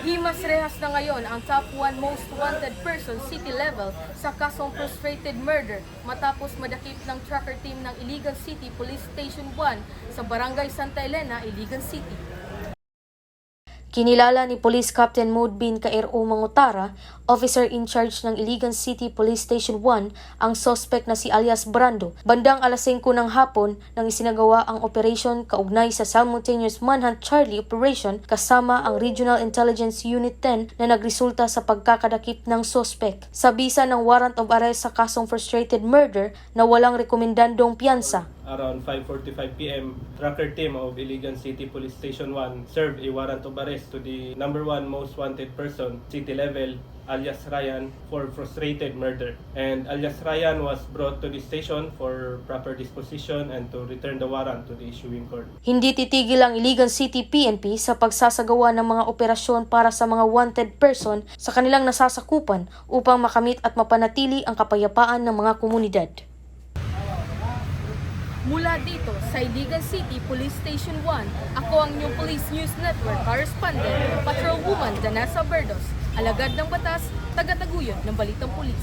Himas rehas na ngayon ang top 1 most wanted person city level sa kasong frustrated murder matapos madakip ng tracker team ng Iligan City Police Station 1 sa Barangay Santa Elena, Iligan City. Kinilala ni Police Captain Moodbin Kairo Mangutara, officer in charge ng Iligan City Police Station 1, ang suspect na si alias Brando. Bandang alas 5 ng hapon nang isinagawa ang operation kaugnay sa Simultaneous Manhunt Charlie Operation kasama ang Regional Intelligence Unit 10 na nagresulta sa pagkakadakip ng suspect. Sa bisa ng warrant of arrest sa kasong frustrated murder na walang rekomendandong piyansa. Around 5.45 p.m., tracker team of Iligan City Police Station 1 served a warrant of arrest to the number one most wanted person, city level, alias Ryan, for frustrated murder. And alias Ryan was brought to the station for proper disposition and to return the warrant to the issuing court. Hindi titigil ang Iligan City PNP sa pagsasagawa ng mga operasyon para sa mga wanted person sa kanilang nasasakupan upang makamit at mapanatili ang kapayapaan ng mga komunidad. Mula dito sa Iligan City Police Station 1, ako ang New Police News Network correspondent, Patrolwoman Danasa Verdos, alagad ng batas, taga-taguyod ng Balitang Pulis.